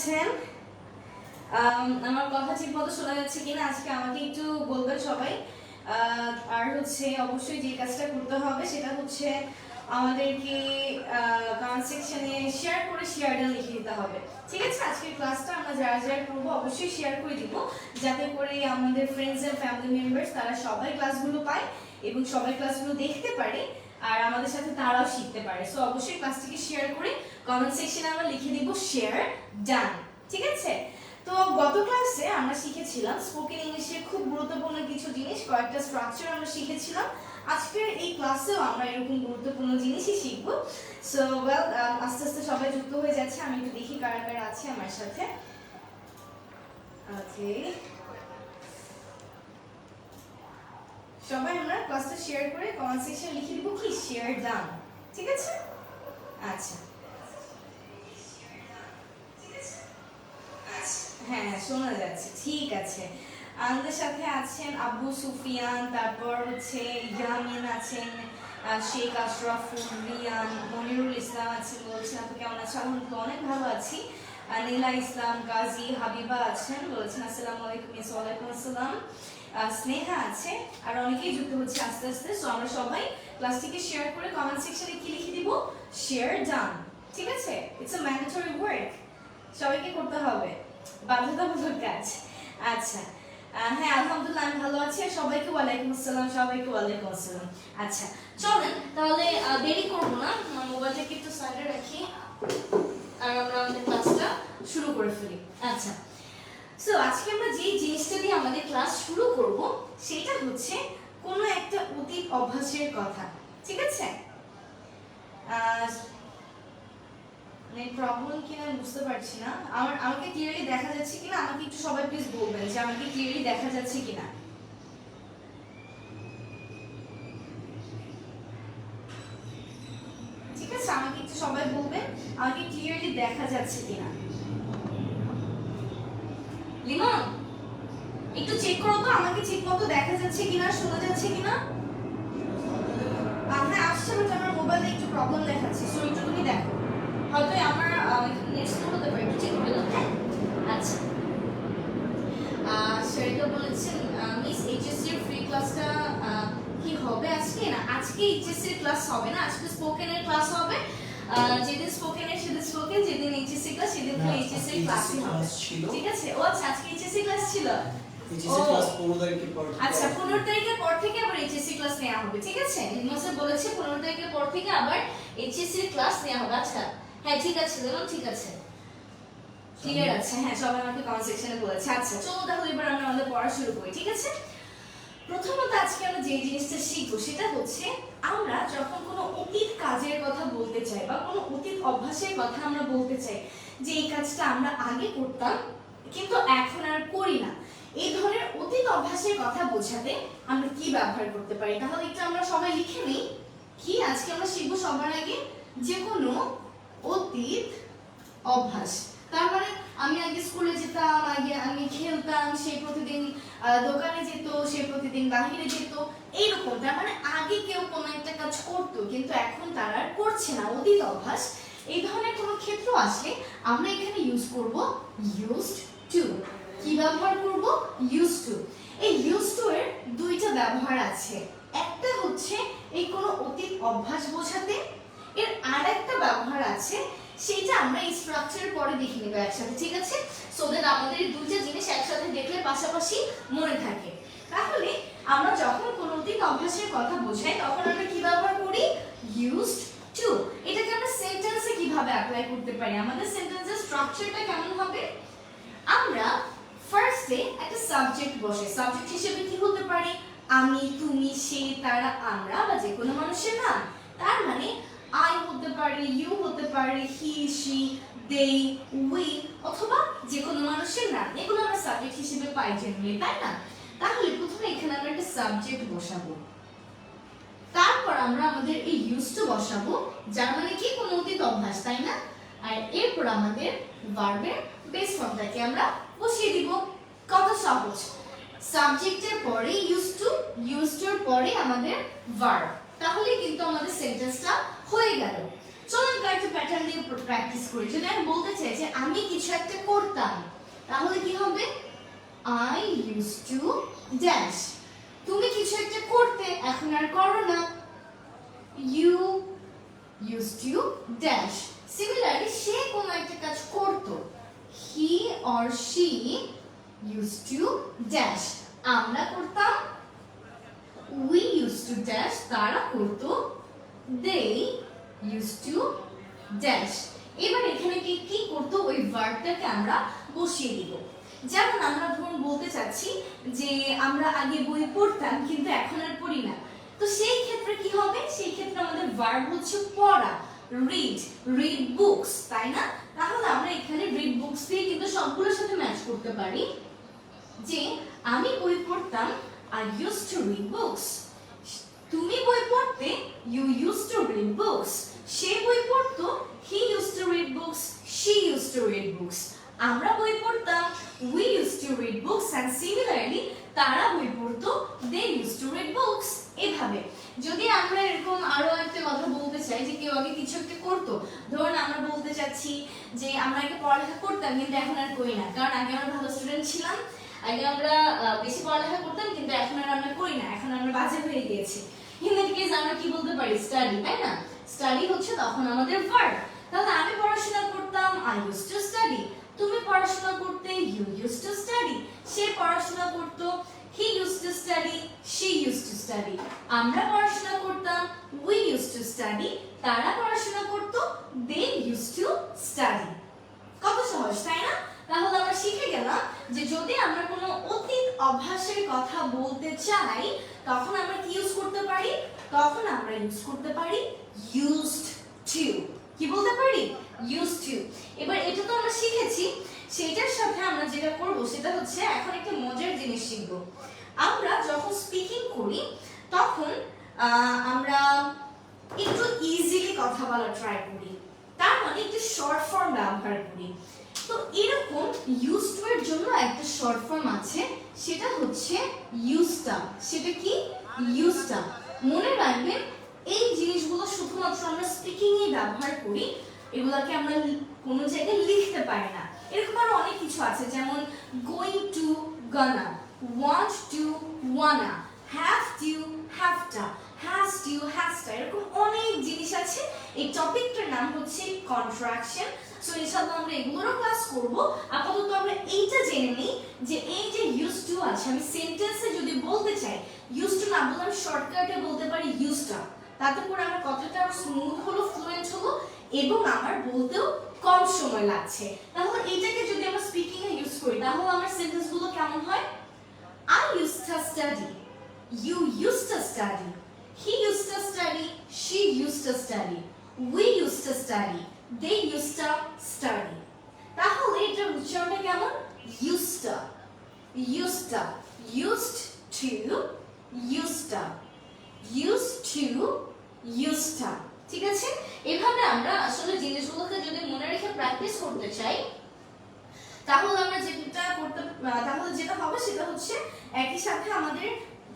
আছেন? আম, আমার কথা ঠিক মতো শোনা যাচ্ছে কিনা? আজকে আমাকে একটু বলবেন সবাই। আর হচ্ছে অবশ্যই যে কাজটা করতে হবে সেটা হচ্ছে আমাদেরকে কমেন্ট সেকশনে শেয়ার করে শেয়ারটা লিখে দিতে হবে। ঠিক আছে? আজকের ক্লাসটা আমরা যারা যারা করব অবশ্যই শেয়ার করে দিব। যাতে করে আমাদের ফ্রেন্ডস এন্ড ফ্যামিলি মেম্বার্স তারা সবাই ক্লাসগুলো পায় এবং সবাই ক্লাসগুলো দেখতে পারে। আর আমাদের সাথে তারাও শিখতে পারে। সো অবশ্যই ক্লাসটিকে শেয়ার করে কমেন্ট সেকশনে আমরা লিখে দিব শেয়ার ডান ঠিক আছে? তো গত ক্লাসে আমরা শিখেছিলাম স্পোকেন ইংলিশের খুব গুরুত্বপূর্ণ কিছু জিনিস, কয়েকটা স্ট্রাকচার আমরা শিখেছিলাম। আজকের এই ক্লাসেও আমরা এরকম গুরুত্বপূর্ণ জিনিসই শিখব। সো ওয়েল আস্তে আস্তে সবাই যুক্ত হয়ে যাচ্ছে। আমি একটু দেখি কারা কারা আছে আমার সাথে। ওকে সবাই আমরা ক্লাসটা শেয়ার করে কমেন্ট সেকশন লিখে দিব কি? শেয়ার ডান ঠিক আছে? আচ্ছা। হ্যাঁ হ্যাঁ শোনা যাচ্ছে। ঠিক আছে। আমাদের সাথে আছেন আবু সুফিয়ান, তারপর হচ্ছে ইয়ামিন আছেন শেখ আশরাফুল রিয়ান, মনিরুল ইসলাম আছেন, বলছেন আপনি কেমন আছেন আলহামদুলিল্লাহ অনেক ভালো আছি। নীলা ইসলাম, গাজী হাবিবা আছেন, বলছেন, আসসালামু আলাইকুম ওয়ালাইকুম আসসালাম। স্নেহা আছে, আর অনেকেই যুক্ত হচ্ছে আস্তে আস্তে সো আমরা সবাই ক্লাসটিকে শেয়ার করে কমেন্ট সেকশনে কি লিখে দিব? শেয়ার ডান ঠিক আছে? ইটস আ ম্যান্ডেটরি ওয়ার্ক সবাইকে করতে হবে। বাধ্যতামূলক কাজ। আচ্ছা। হ্যাঁ আলহামদুলিল্লাহ, আমি ভালো আছি সবাইকে ওয়ালাইকুম আসসালাম, সবাইকে ওয়ালাইকুম আসসালাম। আচ্ছা চলেন, তাহলে দেরি করব না। মোবাইলটাকে একটু সাইডে রাখি, আর আমরা আমাদের ক্লাসটা শুরু করে ফেলি। আচ্ছা সো আজকে আমরা যে জিনিসটা দিয়ে আমাদের ক্লাস শুরু করব, সেটা হচ্ছে কোনো একটা অতীত অভ্যাসের কথা, ঠিক আছে? মানে প্রবলেম কিনা বুঝতে পারছি না। আমার, আমাকে ক্লিয়ারলি দেখা যাচ্ছে কিনা? আমাকে একটু সবাই প্লিজ বলবেন যে আমাকে ক্লিয়ারলি দেখা যাচ্ছে কিনা। ঠিক আছে? আমাকে একটু সবাই বলবেন, আমাকে ক্লিয়ারলি দেখা যাচ্ছে কিনা। লিমন একটু চেক করো তো, আমাকে ঠিক মতো দেখা যাচ্ছে কিনা, শোনা যাচ্ছে কিনা? হ্যাঁ আসছে বাট আমার মোবাইলে একটু প্রবলেম দেখাচ্ছে সো একটু তুমি দেখো। হয়তো আমার নেট স্লো হতে পারে, একটু চেক করে হ্যাঁ? আচ্ছা। সেটা বলেছেন মিস এইচএসসি এর ফ্রি ক্লাসটা কি হবে আজকে? না, আজকে এইচএসসি এর ক্লাস হবে না, আজকে স্পোকেন এর ক্লাস হবে। যেদিন স্পোকেন সেদিন স্পোকেন যেদিন এইচএসসি ক্লাস সেদিন না, এইচএসসি ক্লাসই হবে ক্লাস ছিল। ঠিক আছে? ও আচ্ছা আজকে এইচএসসি ক্লাস ছিল। এইচএসসি ও। ক্লাস 15 তারিখের পর আচ্ছা পনেরো তারিখের পর থেকে আবার এইচএসসি ক্লাস নেওয়া হবে ঠিক আছে? হিমাসে বলেছে পনেরো তারিখের পর থেকে আবার এইচএসসি ক্লাস নেওয়া হবে। আচ্ছা হ্যাঁ ঠিক আছে দেখুন ঠিক আছে। ক্লিয়ার আছে হ্যাঁ সবাই আমাকে কমেন্ট সেকশনে বলেছে। আচ্ছা চলো তাহলে এবার আমরা আমাদের পড়া শুরু করি ঠিক আছে? প্রথমত আজকে আমরা যে জিনিসটা শিখব সেটা হচ্ছে আমরা যখন কোনো অতীত কাজের কথা বলতে চাই বা কোনো অতীত অভ্যাসের কথা আমরা বলতে চাই যে এই কাজটা আমরা আগে করতাম, কিন্তু এখন আর করি না। এই ধরনের অতীত অভ্যাসের কথা বোঝাতে আমরা কি ব্যবহার করতে পারি? তাহলে একটু আমরা সবাই লিখে নিই কি আজকে আমরা শিখব সবার আগে? যে কোনো অতীত অভ্যাস। তার মানে আমি আগে স্কুলে যেতাম, আগে আমি খেলতাম, সে প্রতিদিন দোকানে যেত, সে প্রতিদিন বাহিরে যেত। এইরকম তার মানে আগে কেউ কোনো একটা কাজ করতো, কিন্তু এখন তারা আর করছে না। অতীত অভ্যাস, এই ধরনের কোনো ক্ষেত্র আসলে আমরা এখানে ইউজ করব ইউজড টু কি ব্যবহার করব? ইউজ টু এই ইউজ টু এর দুইটা ব্যবহার আছে। একটা হচ্ছে এই কোনো অতীত অভ্যাস বোঝাতে, এর আর একটা ব্যবহার আছে সেটা আমরা এই স্ট্রাকচারের পরে দেখে নেব একসাথে, ঠিক আছে? সো দ্যাট আমাদের এই দুইটা জিনিস একসাথে দেখলে পাশাপাশি মনে থাকে। তাহলে আমরা যখন কোনো অতীত অভ্যাসের কথা বোঝাই, তখন আমরা কি ব্যবহার করি? ইউজড টু এটাকে আমরা সেন্টেন্সে কীভাবে অ্যাপ্লাই করতে পারি? আমাদের সেন্টেন্সের স্ট্রাকচারটা কেমন হবে? আমরা ফার্স্টে একটা সাবজেক্ট বসে সাবজেক্ট হিসেবে কি হতে পারে? আমি, তুমি, সে, তারা, আমরা বা যে কোনো মানুষের নাম। তার মানে আই হতে পারে ইউ হতে পারে হি শি দে উই অথবা যে কোনো মানুষের নাম এগুলো আমরা সাবজেক্ট হিসেবে পাই জেনারেলি তাই না? তাহলে প্রথমে এখানে আমরা একটা সাবজেক্ট বসাবো। তারপর আমরা আমাদের এই ইউজ টু বসাবো, যার মানে কি? কোনো অতীত অভ্যাস, তাই না? আর এরপর আমাদের ভার্বের বেস ফর্মটাকে আমরা বসিয়ে দিব। কত সহজ? সাবজেক্টের পরে ইউজ টু ইউজ টুর পরে আমাদের ভার্ব তাহলে কিন্তু আমাদের সেন্টেন্সটা হয়ে গেল। চলো আমি কয়েকটা প্যাটার্ন দিয়ে প্র্যাকটিস করি। যদি আমি বলতে চাই যে আমি কিছু একটা করতাম, তাহলে কি হবে? আই ইউজ টু ড্যাশ তুমি কিছু একটা করতে, এখন আর করো না। You use to dash similarly সে কোনো একটা কাজ করতো। He or she use to dash আমরা করতাম উই ইউজ টু ড্যাশ তারা করতো। দে ইউজ টু ড্যাশ এবার এখানে কি কি করতো ওই ভার্বটাকে আমরা বসিয়ে দিব। যেমন আমরা ধরুন বলতে চাচ্ছি যে আমরা আগে বই পড়তাম, কিন্তু এখন আর পড়ি না। তো সেই ক্ষেত্রে কি হবে? সেই ক্ষেত্রে আমাদের ভার্ব হচ্ছে পড়া রিড রিড বুকস তাই না? তাহলে আমরা এখানে রিড বুকস দিয়ে কিন্তু সবগুলোর সাথে ম্যাচ করতে পারি যে আমি বই পড়তাম I use to read books তুমি বই পড়তে you use to read books সে বই পড়তো he use to read books she use to read books আমরা বই পড়তাম we use to read books and similarly তারা বই পড়তো they use to read books এভাবে। যদি আমরা এরকম আরও একটা কথা বলতে চাই যে কেউ আগে কিছু একটা করতো, ধরুন আমরা বলতে চাচ্ছি যে আমরা আগে পড়ালেখা করতাম, কিন্তু এখন আর করি না। কারণ আগে আমরা ভালো স্টুডেন্ট ছিলাম, আগে আমরা বেশি পড়ালেখা করতাম, কিন্তু এখন আর আমরা করি না। এখন আমরা বাজে হয়ে গিয়েছি। দ্যাট কেস আমরা কি বলতে পারি? স্টাডি তাই না? স্টাডি হচ্ছে তখন আমাদের ভার্ব তাহলে আমি পড়াশোনা করতাম আই ইউজ টু স্টাডি তুমি পড়াশোনা করতে ইউ ইউজ টু স্টাডি সে পড়াশোনা করতো he use to study she use to study আমরা পড়াশোনা করতাম উই ইউজ টু স্টাডি তারা পড়াশোনা করতো দে ইউজ টু স্টাডি কত সহজ, তাই না? তাহলে আমরা শিখে গেলাম যে যদি আমরা কোনো অতীত অভ্যাসের কথা বলতে চাই তখন আমরা কি ইউজ করতে পারি? তখন আমরা ইউজ করতে পারি ইউজড টু কি বলতে পারি? ইউজ টু এবার এটা তো আমরা শিখেছি। সেটার সাথে আমরা যেটা করব সেটা হচ্ছে এখন একটা মজার জিনিস শিখব। আমরা যখন স্পিকিং করি, তখন আমরা একটু ইজিলি কথা বলা ট্রাই করি। তার মানে একটু শর্ট ফর্ম ব্যবহার করি। তো এরকম ইউজ টু এর জন্য একটা শর্ট ফর্ম আছে, সেটা হচ্ছে ইউজটা সেটা কি? ইউজটা মনে রাখবেন, এই জিনিসগুলো শুধুমাত্র আমরা স্পিকিং এ ব্যবহার করি, এগুলাকে আমরা কোনো জায়গায় লিখতে পারি না। এরকম আরও অনেক কিছু আছে, যেমন going to gonna want to wanna have to hafta has to hasta এরকম অনেক জিনিস আছে। এই টপিকটার নাম হচ্ছে কন্ট্রাকশন সো ইনশাআল্লাহ আমরা এগুলোরও ক্লাস করব আপাতত আমরা এইটা জেনে নিই যে এই যে ইউজ টু আছে, আমি সেন্টেন্সে যদি বলতে চাই ইউজ টু না বললে আমি শর্টকাটে বলতে পারি ইউজটা তাতে করে আমার কথাটা আরও স্মুথ হলো ফ্লুয়েন্ট হলো, এবং আমার বলতেও কম সময় লাগছে তাহলে এইটাকে যদি আমরা স্পিকিং এ ইউজ করি, তাহলে আমার সেন্টেন্সগুলো কেমন হয় I used to study you used to study he used to study. She used to study. We used to study. They used to study. তাহলে এটার উচ্চারণটা কেমন? Used to. Used to. Used to. Used to. Used to. Used to. ঠিক আছে? এভাবে আমরা আসলে জিনিসগুলোকে যদি মনে রেখে প্র্যাকটিস করতে চাই, তাহলে আমরা যেটা করতে, তাহলে যেটা হবে সেটা হচ্ছে একই সাথে আমাদের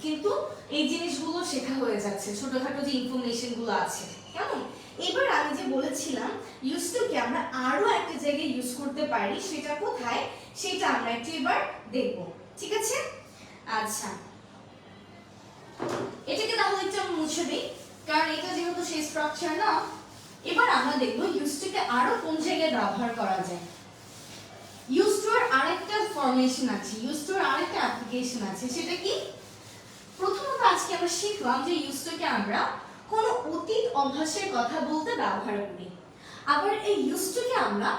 কিন্তু এই জিনিসগুলো শেখা হয়ে যাচ্ছে, ছোটখাটো যে ইনফরমেশনগুলো আছে। কেমন? এবার যে বলেছিলাম ইউজ টু কে আমরা আরও একটা জায়গায় ইউজ করতে পারি সেটা কোথায়? সেটা আমরা একটু এবার দেখব। ঠিক আছে? আচ্ছা। এটাকে তাহলে একটু আমি মুছে দিই, কারণ এটা যেহেতু সেই স্ট্রাকচার না, এবার আমরা দেখব ইউজ টুকে আরও কোন জায়গায় ব্যবহার করা যায়। ইউজ টু এর আরেকটা ফরমেশন আছে ইউজ টু এর আরেকটা অ্যাপ্লিকেশন আছে, সেটা কি? প্রথমত আজকে আমরা শিখলাম যে ইউজ টুকে আমরা কোনো অতীত অভ্যাসের কথা বলতে ব্যবহার করি আবার এই ইউজ টুকে আমরা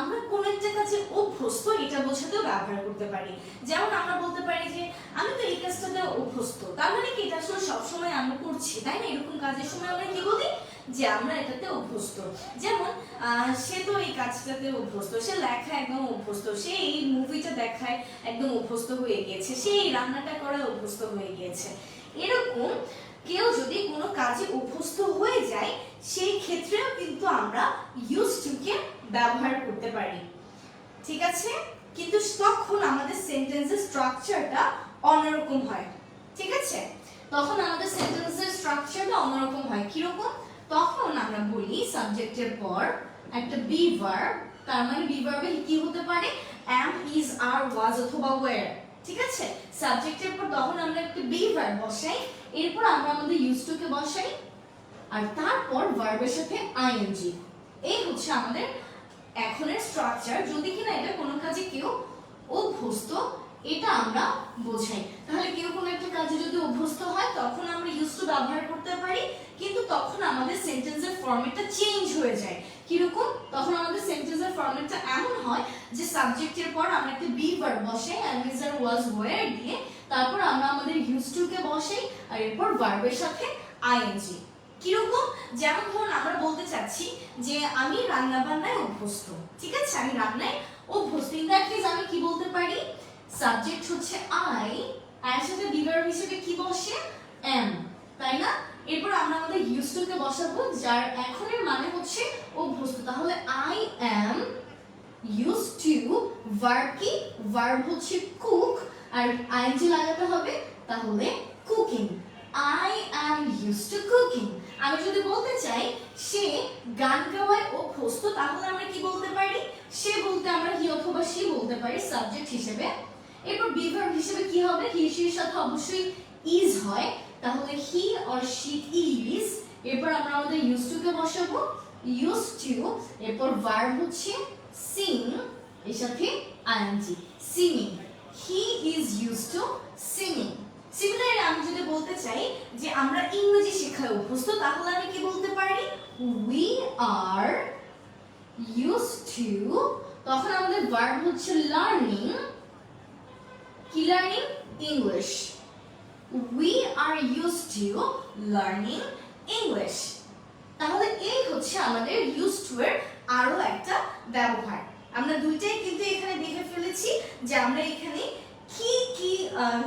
আমরা কোন একটা কাজে অভ্যস্ত এটা বোঝাতেও ব্যবহার করতে পারি। যেমন আমরা বলতে পারি যে, আমি তো এই কাজটাতে অভ্যস্ত, তার মানে কি এটা আসলে সবসময় আমরা করছি, তাই না? এরকম কাজের সময় আমরা কি বলি? যে আমরা এটাতে অভ্যস্ত। যেমন সে তো এই কাজটাতে অভ্যস্ত, সে লেখা একদম অভ্যস্ত, সে এই মুভিটা দেখায় একদম অভ্যস্ত হয়ে গিয়েছে, সে এই রান্নাটা করে অভ্যস্ত হয়ে গিয়েছে। এরকম কেউ যদি কোনো কাজে অভ্যস্ত হয়ে যায়, সেই ক্ষেত্রেও কিন্তু আমরা ইউজ টু কে ব্যবহার করতে পারি। ঠিক আছে? কিন্তু তখন আমাদের সেন্টেন্সের স্ট্রাকচারটা অন্যরকম হয়। ঠিক আছে? তখন আমাদের সেন্টেন্সের স্ট্রাকচারটা অন্যরকম হয়। কীরকম? তখন আমরা বলি সাবজেক্টের পর একটা বি ভার্ব তার মানে বি ভার্বে কি হতে পারে? অ্যাম ইজ আর ওয়াজ অথবা were ঠিক আছে? সাবজেক্টের পর তখন আমরা একটা বি ভার্ব বসাই, এরপর আমরা আমাদের ইউজ টু কে বসাই, আর তারপর ভার্বের সাথে আইএনজি এই হচ্ছে আমাদের এখনের স্ট্রাকচার যদি কিনা এটা কোনো কাজে কেউ অভ্যস্ত, এটা আমরা বোঝাই। তাহলে কেউ কোনো একটা কাজে যদি অভ্যস্ত হয়, তখন আমরা ইউজ টু ব্যবহার করতে পারি, কিন্তু তখন আমাদের সেন্টেন্সের ফরম্যাটটা চেঞ্জ হয়ে যায়। কীরকম? তখন আমাদের সেন্টেন্সের ফরম্যাটটা এমন হয় যে সাবজেক্টের পর আমরা একটা বি ভার্ব বসাই am is are was were দিয়ে তারপর আমরা আমাদের ইউজ টু কে বসাই আর এরপর ভার্বের সাথে আইএনজি কীরকম? যেমন ধরুন আমরা বলতে চাচ্ছি যে আমি রান্না বান্নায় অভ্যস্ত, ঠিক আছে? আমি রান্নায় অভ্যস্ত। ইন দ্যাট কেস আমি কি বলতে পারি? সাবজেক্ট হচ্ছে আই এর সাথে বিভার হিসেবে কি বসে? এম তাই না? এরপর আমরা আমাদের ইউজ টু কে বসাবো, যার এখনের মানে হচ্ছে অভ্যস্ত। তাহলে I am use to verb কি ভার্ব হচ্ছে কুক আর আইনজি লাগাতে হবে, তাহলে cooking I am use to cooking আমি যদি বলতে চাই, সে গান গাওয়ায় অভ্যস্ত, তাহলে আমরা কি বলতে পারি? সে বলতে আমরা হি অথবা সে বলতে পারি সাবজেক্ট হিসেবে। এরপর বিভার্ব হিসেবে কি হবে? হি শির সাথে অবশ্যই ইজ হয়। তাহলে হি অর শি ইজ এরপর আমরা আমাদের ইউজ টু কে বসাবো ইউজ টু এরপর ভার্ব হচ্ছে সিং এর সাথে ING singing he is use to singing similarly আমি যদি বলতে চাই যে আমরা ইংরেজি শেখায় অভ্যস্ত, তাহলে আমি কি বলতে পারি? উই আর ইউজ টু তখন আমাদের ভার্ব হচ্ছে লার্নিং কি learning English we are use to learning English তাহলে এই হচ্ছে আমাদের ইউজ টু এর আরও একটা ব্যবহার। আমরা দুইটাই কিন্তু এখানে দেখে ফেলেছি যে আমরা এখানে কি কি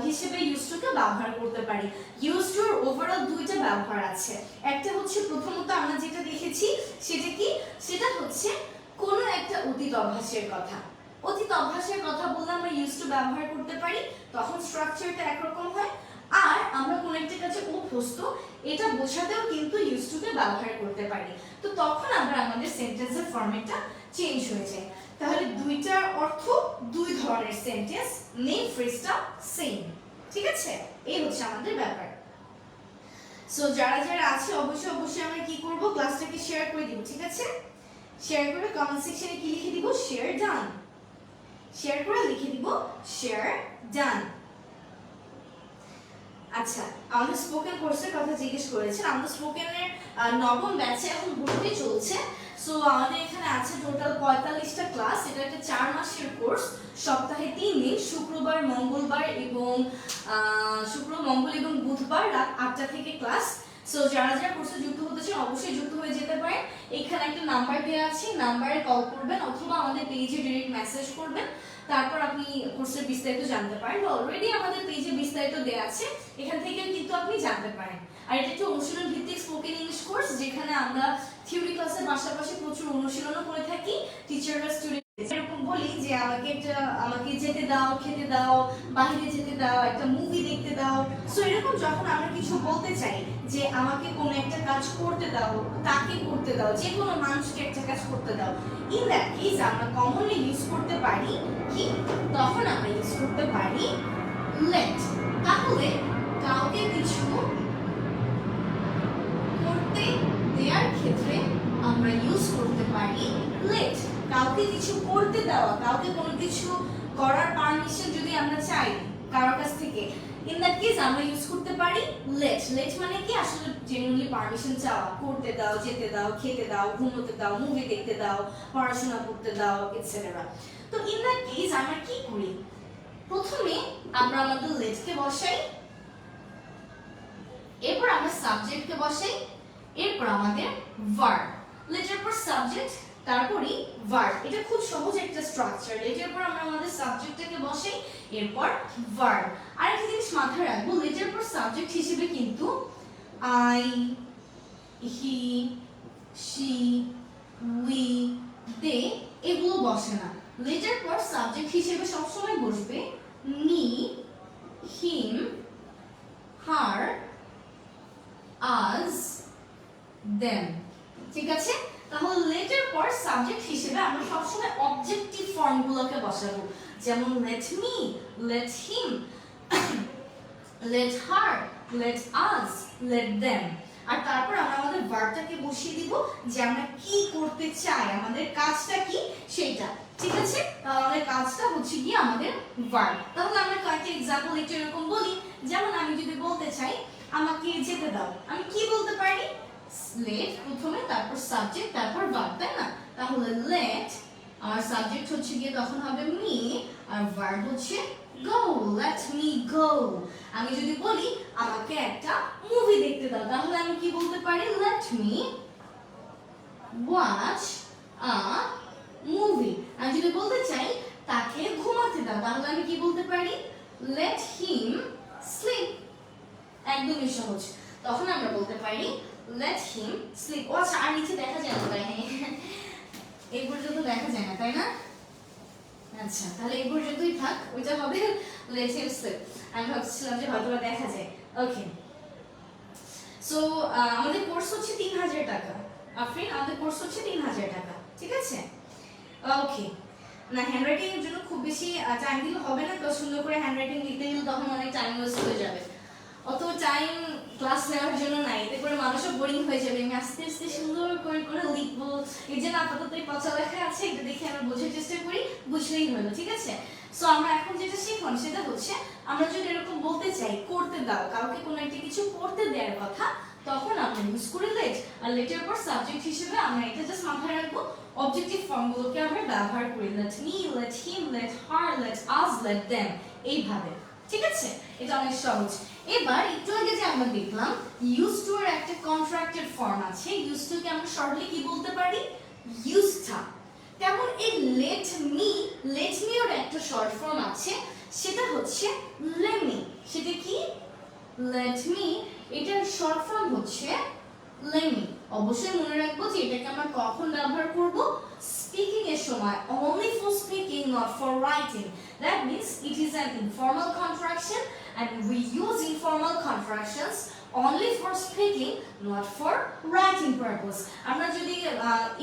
হিসেবে ইউজ টু কে ব্যবহার করতে পারি। ইউজ টু এর ওভারঅল দুইটা ব্যবহার আছে। একটা হচ্ছে প্রথমত আমরা যেটা দেখেছি, সেটা কি? সেটা হচ্ছে কোনো একটা অতীত অভ্যাসের কথা। অতীত অভ্যাসের কথা বললে আমরা ইউজ টু ব্যবহার করতে পারি, তখন স্ট্রাকচারটা একরকম হয়। আর আমরা কোন একটা কাছে অভ্যস্ত এটা বোঝাতেও কিন্তু ইউজ টু কে ব্যবহার করতে পারি। তো তখন আমরা আমাদের সেন্টেন্সের ফরম্যাটটা চেঞ্জ হয়ে যায়। তাহলে দুইটার অর্থ দুই ধরনের সেন্টেন্স নেম ফ্রেজটা সেম ঠিক আছে? এই হচ্ছে আমাদের ব্যাপার। সো যারা যারা আছে, অবশ্যই অবশ্যই আমরা কি করব? ক্লাসটাকে শেয়ার করে দিব, ঠিক আছে? শেয়ার করে কমেন্ট সেকশনে কি লিখে দিব? শেয়ার ডান শেয়ার করে লিখে দিব শেয়ার ডান আচ্ছা আমাদের স্পোকেন কোর্সের কথা জিজ্ঞেস করেছেন আমাদের স্পোকেনের নবম ব্যাচে এখন ভর্তি চলছে। সো আমাদের এখানে আছে টোটাল পঁয়তাল্লিশটা ক্লাস এটা একটা চার মাসের কোর্স সপ্তাহে তিন দিন, শুক্রবার, মঙ্গলবার এবং শুক্র মঙ্গল এবং বুধবার রাত আটটা থেকে ক্লাস সো যারা যারা কোর্সে যুক্ত হতে চান, অবশ্যই যুক্ত হয়ে যেতে পারেন। এখানে একটা নাম্বার দেওয়া আছে নাম্বারে কল করবেন অথবা আমাদের পেজে ডিরেক্ট মেসেজ করবেন। তারপর আপনি কোর্সের বিস্তারিত জানতে পারেন। অলরেডি আমাদের পেজে বিস্তারিত দেওয়া আছে, এখান থেকে কিন্তু আপনি জানতে পারেন। আর এটা একটা অনুশীলন ভিত্তিক স্পোকেন ইংলিশ কোর্স যেখানে আমরা থিওরি ক্লাসের পাশাপাশি প্রচুর অনুশীলনও করে থাকি। টিচাররা স্টুডেন্ট এরকম বলি যে, আমাকে একটা, আমাকে যেতে দাও, খেতে দাও, বাইরে যেতে দাও, একটা মুভি দেখতে দাও। সো এরকম যখন আমরা কিছু বলতে চাই যে আমাকে কোনো একটা কাজ করতে দাও, তাকে করতে দাও, যে কোনো মানুষকে একটা কাজ করতে দাও। ইন দ্যাট কেস আমরা কমনলি ইউজ করতে পারি কি? তখন আমরা ইউজ করতে পারি লেট তাহলে কাউকে কিছু করতে দেওয়ার ক্ষেত্রে আমরা ইউজ করতে পারি লেট কাউকে কিছু করতে দেওয়া, কাউকে কোনো কিছু করার পারমিশন যদি আমরা চাই কারোর কাছ থেকে ইন দ্যাট কেস আমরা ইউজ করতে পারি লেট লেট মানে কি? আসলে জেনুইনলি পারমিশন চাওয়া। করতে দাও, যেতে দাও, খেতে দাও, ঘুমোতে দাও মুভি দেখতে দাও, পড়াশোনা করতে দাও এটসেট্রা তো ইন দ্যাট কেস আমরা কি করি? প্রথমে আমরা আমাদের লেটকে বসাই। এরপর আমরা সাবজেক্টকে বসাই। এরপর আমাদের ভার্ব লেটার পর সাবজেক্ট তারপরই ভার্ব এটা খুব সহজ একটা স্ট্রাকচার লেটার পর আমরা আমাদের সাবজেক্টটাকে বসাই, এরপর ভার্ব আরেকটা জিনিস মাথায় রাখব লেটার পর সাবজেক্ট হিসেবে কিন্তু I he she we they এগুলো বসে না। লেটার পর সাবজেক্ট হিসেবে সবসময় বসবে মি হিম হার আজ দেন ঠিক আছে? তাহলে লেটের পর সাবজেক্ট হিসেবে আমরা সবসময় অবজেক্টিভ ফর্মগুলোকে বসাবো। যেমন let me let him let her let us let them আর তারপর আমরা আমাদের ভার্বটাকে বসিয়ে দিব যে আমরা কি করতে চাই, আমাদের কাজটা কি? সেটা ঠিক আছে? তাহলে আমাদের কাজটা হচ্ছে কি আমাদের ভার্ব তাহলে আমরা কয়েকটা এক্সাম্পল একটু এরকম বলি। যেমন আমি যদি বলতে চাই, আমাকে যেতে দাও। আমি কি বলতে পারি? লেট প্রথমে তারপর সাবজেক্ট তারপর ভার্ব তাই না? তাহলে লেট আর সাবজেক্ট হচ্ছে গিয়ে তখন হবে মি আর ভার্ব হচ্ছে গো লেট মি গো আমি যদি বলি, আমাকে একটা মুভি দেখতে দাও, তাহলে আমি কি বলতে পারি? Let me watch a movie আমি যদি বলতে চাই, তাকে ঘুমাতে দাও, তাহলে আমি কি বলতে পারি? লেট হিম স্লিপ একদমই সহজ। তখন আমরা বলতে পারি লেট হিম স্লিপ ও আচ্ছা আর নিচে দেখা যায় না, তাই এই পর্যন্ত দেখা যায় না, তাই না? আচ্ছা তাহলে এই পর্যন্তই থাক, ওইটা হবে লেট হিম স্লিপ আমি ভাবছিলাম যে হয়তো দেখা যায়। ওকে সো আমাদের কোর্স হচ্ছে তিন হাজার টাকা। আফরিন, আমাদের কোর্স হচ্ছে তিন হাজার টাকা, ঠিক আছে? ওকে না হ্যান্ডরাইটিং এর জন্য খুব বেশি টাইম দিলে হবে না তো সুন্দর করে হ্যান্ডরাইটিং লিখতে গেলে তখন অনেক টাইম ওয়েস্ট হয়ে যাবে। অত টাইম ক্লাস নেওয়ার জন্য নাই এতে করে মানুষও বোরিং হয়ে যাবে। আমি আস্তে আস্তে সুন্দর করে করে লিখব। এই যে না আপাতত এই পচা লেখা আছে এটা দেখে আমরা বোঝার চেষ্টা করি, বুঝলেই হলো, ঠিক আছে? সো আমরা এখন যেটা শিখলাম সেটা হচ্ছে, আমরা যদি এরকম বলতে চাই, করতে দাও। কাউকে কোনো একটা কিছু করতে দেওয়ার কথা, তখন আমরা ইউজ করি লেট আর লেটের পর সাবজেক্ট হিসেবে আমরা এটা জাস্ট মাথায় রাখব অবজেক্টিভ ফর্মগুলোকে আমরা ব্যবহার করি। Let me let him let her let us let them এইভাবে। ঠিক আছে? এটা অনেক সহজ। এবার একটু আগে যে আমরা দেখলাম ইউজ টু এর একটা কন্ট্রাক্টেড ফর্ম আছে। ইউজ টু কে আমরা শর্টলি কি বলতে পারি? ইউজটা তেমন এই লেট মি লেট মি ওর একটা শর্ট ফর্ম আছে। সেটা হচ্ছে লেমি সেটা কি? লেট মি এটার শর্ট ফর্ম হচ্ছে লেমি অবশ্যই মনে রাখব যে এটাকে আমরা কখন ব্যবহার করব? স্পিকিং এর সময়। Only for speaking not for writing that means it is an informal contraction and we use informal contractions only for speaking, not for writing purpose. আমরা যদি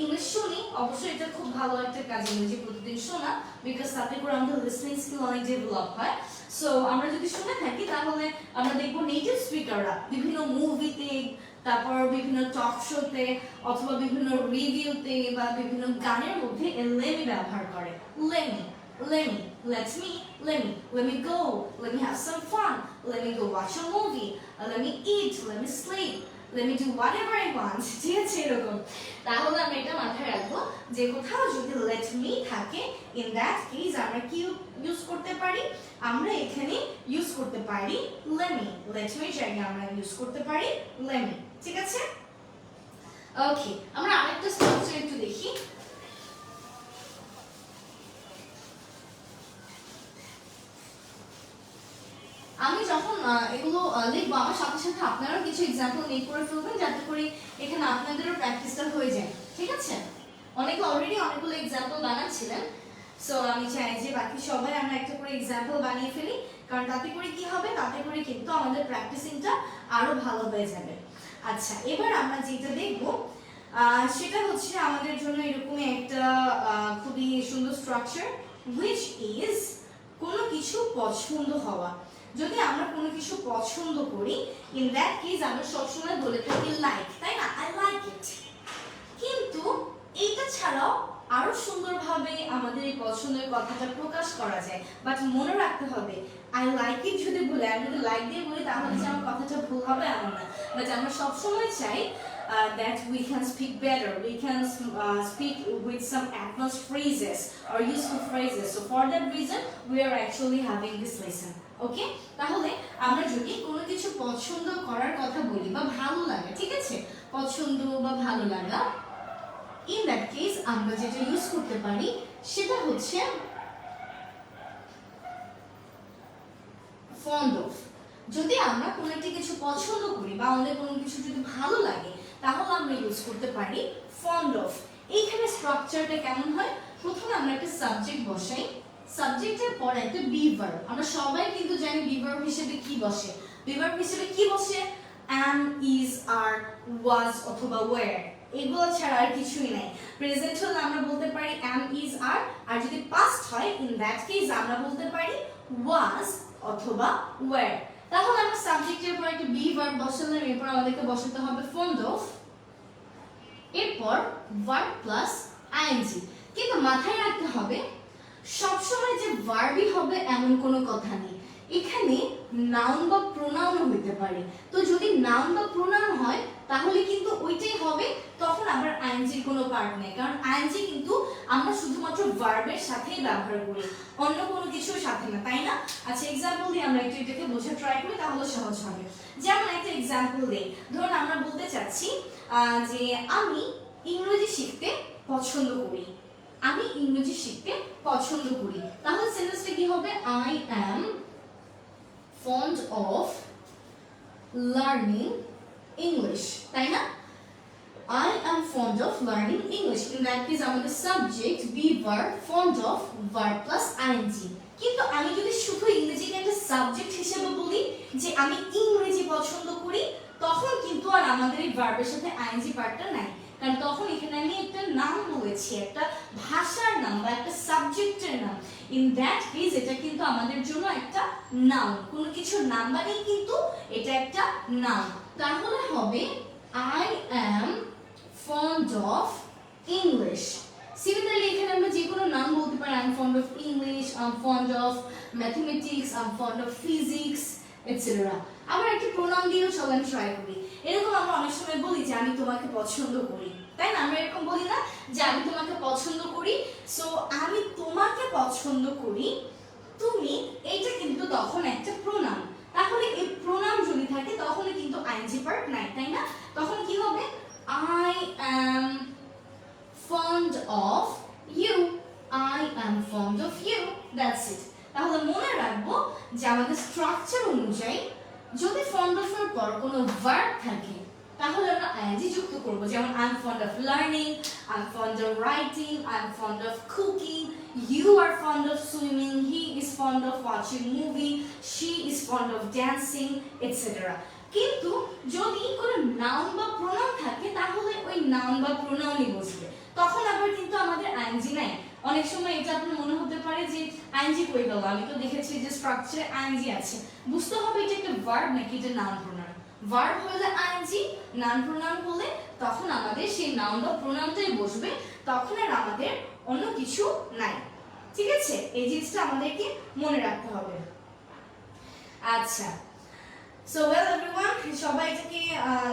ইংলিশ শুনি, অবশ্যই এটা খুব ভালো একটা কাজ ইংরেজি প্রতিদিন শোনা বিকজ তাতে করে আমাদের লিসনিং স্কিল অনেক ডেভেলপ হয়। সো আমরা যদি শুনে থাকি, তাহলে আমরা দেখব নেটিভ স্পিকাররা বিভিন্ন মুভিতে তারপর বিভিন্ন টক শোতে অথবা বিভিন্ন রিভিউতে বা বিভিন্ন গানের মধ্যে লেমি ব্যবহার করে। Let me let me. Let me let me let me go let me have some fun let me go watch a movie uh, let me eat let me sleep let me do whatever I want ঠিক আছে এরকম তাহলে আমরা এটা মাথায় রাখব যে কোথাও যদি let me থাকে in that case আমরা কি ইউজ করতে পারি আমরা এখানে ইউজ করতে পারি let me let me জায়গায় আমরা ইউজ করতে পারি let me ঠিক আছে ওকে আমরা আরেকটা স্ট্রাকচার একটু দেখি আমি যখন এগুলো লিখব, আমার সাথে সাথে আপনারাও কিছু এক্সাম্পল মেক করে ফেলবেন যাতে করে এখানে আপনাদেরও প্র্যাকটিসটা হয়ে যায়। ঠিক আছে? অনেকে অলরেডি অনেকগুলো এক্সাম্পল বানাচ্ছিলেন। সো আমি চাই যে বাকি সবাই আমরা একটা করে এক্সাম্পল বানিয়ে ফেলি। কারণ তাতে করে কি হবে? তাতে করে কিন্তু আমাদের প্র্যাকটিসিংটা আরও ভালো হয়ে যাবে। আচ্ছা এবার আমরা যেটা দেখব সেটা হচ্ছে আমাদের জন্য এরকমই একটা খুবই সুন্দর স্ট্রাকচার which ইজ কোনো কিছু পছন্দ হওয়া। যদি আমরা কোনো কিছু পছন্দ করি ইন দ্যাট কেস আমরা সবসময় বলে থাকি লাইক তাই না আই লাইক ইট কিন্তু এইটা ছাড়াও আরও সুন্দরভাবে আমাদের এই পছন্দের কথাটা প্রকাশ করা যায় বাট মনে রাখতে হবে আই লাইক ইট যদি বলে আমি যদি লাইক দিয়ে বলি তাহলে যে আমার কথাটা ভুল হবে এমন না বাট আমরা সবসময় চাই uh, that we can speak better, we can uh, speak with some advanced phrases or useful phrases. So for that reason, we are actually having. Okay? তাহলে আমরা যদি কোনো কিছু পছন্দ করার কথা বলি বা ভালো লাগে, ঠিক আছে? পছন্দ বা ভালো লাগা ইন দ্যাট কেস আমরা যেটা ইউজ করতে পারি সেটা হচ্ছে ফন্ড অফ যদি আমরা কোনো একটি কিছু পছন্দ করি বা আমাদের কোনো কিছু যদি ভালো লাগে, তাহলে আমরা ইউজ করতে পারি ফন্ড অফ এইখানে স্ট্রাকচারটা কেমন হয়? প্রথমে আমরা একটা সাবজেক্ট বসাই। সাবজেক্টের পর একটা বি ভার্ব আমরা সবাই কিন্তু জানি বি ভার্ব হিসেবে কি বসে। বি ভার্ব হিসেবে কি বসে? am, is, are, was অথবা were. এগুলো ছাড়া আর কিছুই নাই। প্রেজেন্ট হলে আমরা বলতে পারি am, is, are আর যদি পাস্ট হয় ইন দ্যাট কেস আমরা বলতে পারি was অথবা were তাহলে আমরা সাবজেক্টের পর একটা বি ভার্ব বসালাম। এরপর আমাদেরকে বসাতে হবে অফ এরপর ভার্ব প্লাস আইএনজি কিন্তু মাথায় রাখতে হবে সবসময় যে ভার্বই হবে এমন কোনো কথা নেই। এখানে নাউন বা প্রোনাউন হইতে পারে। তো যদি নাউন বা প্রোনাউন হয়, তাহলে কিন্তু ওইটাই হবে, তখন আবার আইএনজির কোনো পার্ট নেই। কারণ আইএনজি কিন্তু আমরা শুধুমাত্র ভার্বের সাথেই ব্যবহার করি। অন্য কোনো কিছুর সাথে না, তাই না? আচ্ছা এক্সাম্পল দিয়ে আমরা একটু এটাকে বোঝা ট্রাই করি, তাহলে সহজ হবে। যেমন একটা এক্সাম্পল দেই। ধরুন আমরা বলতে চাচ্ছি যে আমি ইংরেজি শিখতে পছন্দ করি। আমি ইংরেজি শিখতে পছন্দ করি তাহলে সেন্টেন্সটা কি হবে I am fond of learning English তাই না I am fond of learning English. In that case, আমাদের subject be verb fond of verb plus ing. কিন্তু আমি যদি শুধু ইংরেজিকে একটা সাবজেক্ট হিসেবে বলি যে আমি ইংরেজি পছন্দ করি তখন কিন্তু আর আমাদের এই ভার্বের সাথে আইএনজি পার্টটা নাই কারণ তখন এখানে আমি একটা নাম বলেছি একটা ভাষার নাম বা একটা সাবজেক্টের নাম। ইন দ্যাট কেস এটা কিন্তু আমাদের জন্য একটা নাম কোনো কিছুর নাম মানেই কিন্তু এটা একটা নাম তাহলে হবে I am fond of English Similarly, এখানে আমরা যে কোনো নাম বলতে পারি I'm fond of English, I'm fond of mathematics, I'm fond of physics, etc. আবার একটা প্রণাম দিয়েও চলেন ট্রাই করি। এরকম আমরা অনেক সময় বলি যে, আমি তোমাকে পছন্দ করি। তাই না? আমরা এরকম বলি না যে, আমি তোমাকে পছন্দ করি। সো আমি তোমাকে পছন্দ করি। তুমি এইটা কিন্তু তখন একটা প্রণাম। তাহলে এই প্রণাম যদি থাকে, তখন কিন্তু আইনজি পার্ট নাই, তাই না? তখন কি হবে? I am fond of you I am fond of you That's it তাহলে মনে রাখব যে, আমাদের স্ট্রাকচার অনুযায়ী যদি ফন্ড অফ এর পর কোনো ভার্ব থাকে, তাহলে আমরা আইএনজি যুক্ত করব। যেমন I am fond of learning I am fond of writing I am fond of cooking you are fond of swimming he is fond of watching movie she is fond of dancing etcetera কিন্তু যদি কোনো noun বা pronoun থাকে, তাহলে ওই noun বা প্রোনাউনই বসবে। তখন আবার কিন্তু আমাদের আইএনজি নাই। অনেক সময় এটা আপনার মনে হতে পারে যে আইএনজি কই গেল আমি তো দেখেছি যে স্ট্রাকচারে আইএনজি আছে। বুঝতে হবে এটা একটা ভার্ব নাকি এটা নাউন প্রোনাউন ভার্ব হলে আইএনজি নাউন প্রোনাউন হলে তখন আমাদের সেই নাউন বা প্রোনাউনটাই বসবে, তখন আর আমাদের অন্য কিছু নাই। ঠিক আছে? এই জিনিসটা আমাদেরকে মনে রাখতে হবে। আচ্ছা। সো ওয়েল এভরিওয়ান সবাই এটাকে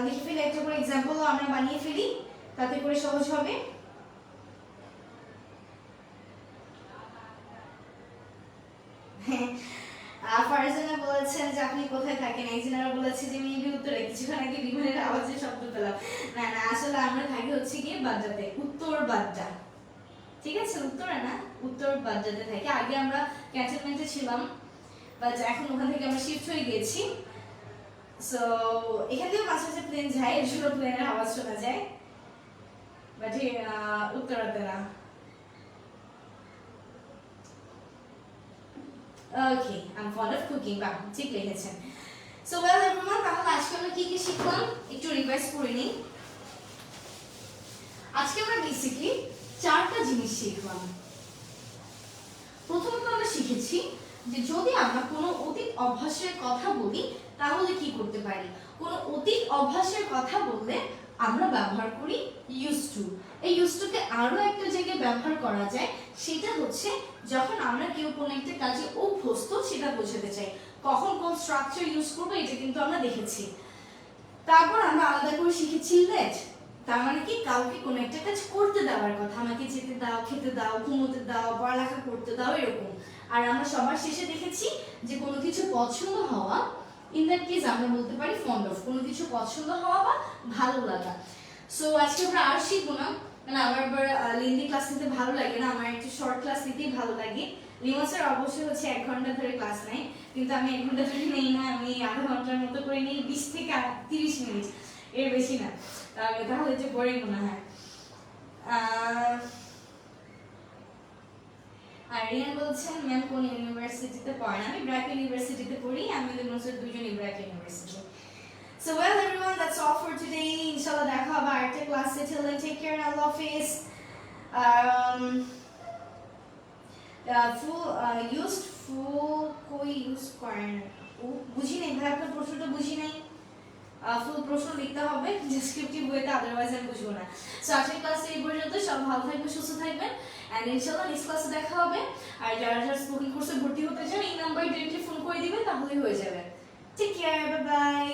লিখে ফেলে, একটা করে এক্সাম্পলও আমরা বানিয়ে ফেলি, তাতে করে সহজ হবে। ফারজানা বলেছেন যে আপনি কোথায় থাকেন? একজনেরা বলেছে যে মেবি উত্তরে কিছুক্ষণ আগে বিমানের আওয়াজে শব্দ পেলাম। না না, আসলে আমরা থাকি হচ্ছে গিয়ে বাড্ডাতে, উত্তর বাড্ডা। ঠিক আছে? উত্তরে না? উত্তর বাড্ডাতে থাকি। আগে আমরা ক্যান্টনমেন্টে ছিলাম বাট এখন ওখান থেকে আমরা শিফট হয়ে গেছি। সো এখান থেকে মাঝে মাঝে প্লেন যায়, এর প্লেনের আওয়াজ শোনা যায়। বাট উত্তরাতে না। Okay I am fond of cooking বাহ, ঠিক লিখেছেন। সো ওয়েল এভরিওয়ান তাহলে আজকে আমরা কি কি শিখলাম? একটু রিভাইজ করে নিই। আজকে আমরা বেসিকলি চারটা জিনিস শিখলাম। প্রথমত আমরা শিখেছি যে যদি আমরা কোনো অতীত অভ্যাসের কথা বলি, তাহলে কি করতে পারি? কোনো অতীত অভ্যাসের কথা বললে আমরা ব্যবহার করি ইউজ টু এই ইউজ টুকে আরও একটা জায়গায় ব্যবহার করা যায়, সেটা হচ্ছে যখন আমরা কেউ কোনো একটা কাজে অভ্যস্ত, সেটা বোঝাতে চাই। কখন কোন স্ট্রাকচার ইউজ করব, এটা কিন্তু আমরা দেখেছি। তারপর আমরা আলাদা করে শিখেছি লেট। তার মানে কি? কাউকে কোনো একটা কাজ করতে দেওয়ার কথা। আমাকে যেতে দাও, খেতে দাও, ঘুমোতে দাও, পড়ালেখা করতে দাও, এরকম। আর আমরা সবার শেষে দেখেছি যে কোনো কিছু পছন্দ হওয়া ইন দ্যাট কেস আমরা বলতে পারি ফন্ড অফ কোনো কিছু পছন্দ হওয়া বা ভালো লাগা। সো আজকে আমরা আর শিখব না। মানে আমার আবার লিন্দি ক্লাস নিতে ভালো লাগে না, আমার একটু শর্ট ক্লাস নিতেই ভালো লাগে। লিমা স্যার অবশ্যই হচ্ছে এক ঘণ্টা ধরে ক্লাস নেয়, কিন্তু আমি এক ঘণ্টা ধরে নেই না, আমি আধা ঘণ্টার মতো করে নিই, বিশ থেকে তিরিশ মিনিট, এর বেশি না। তাহলে যে বোরিং মনে হয়। আর রিয়ান বলছেন ম্যাম কোন ইউনিভার্সিটিতে পড়েন? আমি ব্র্যাক ইউনিভার্সিটিতে পড়ি, আমি sir BRAC University So well everyone, that's all for today. Inshallah দেখা হবে আরেকটা ক্লাসে. Till then take care and Allah Hafiz. Um, uh, used full কই ইউজ করেন? বুঝি নাই ভাই আপনার প্রশ্নটা বুঝি নাই। ফুল প্রশ্ন লিখতে হবে ডেসক্রিপটিভ বইতে আদারওয়াইজ আমি বুঝব না। সো আজকের ক্লাসে এই পর্যন্ত। সব ভালো থাকবেন সুস্থ থাকবেন। অ্যান্ড ইনশাল্লাহ নেক্সট ক্লাসে দেখা হবে। আর যারা যারা স্পোকেন কোর্সে ভর্তি হতে চান এই নাম্বারে ডিরেক্টলি ফোন করে দিবেন তাহলেই হয়ে যাবে। Take care bye bye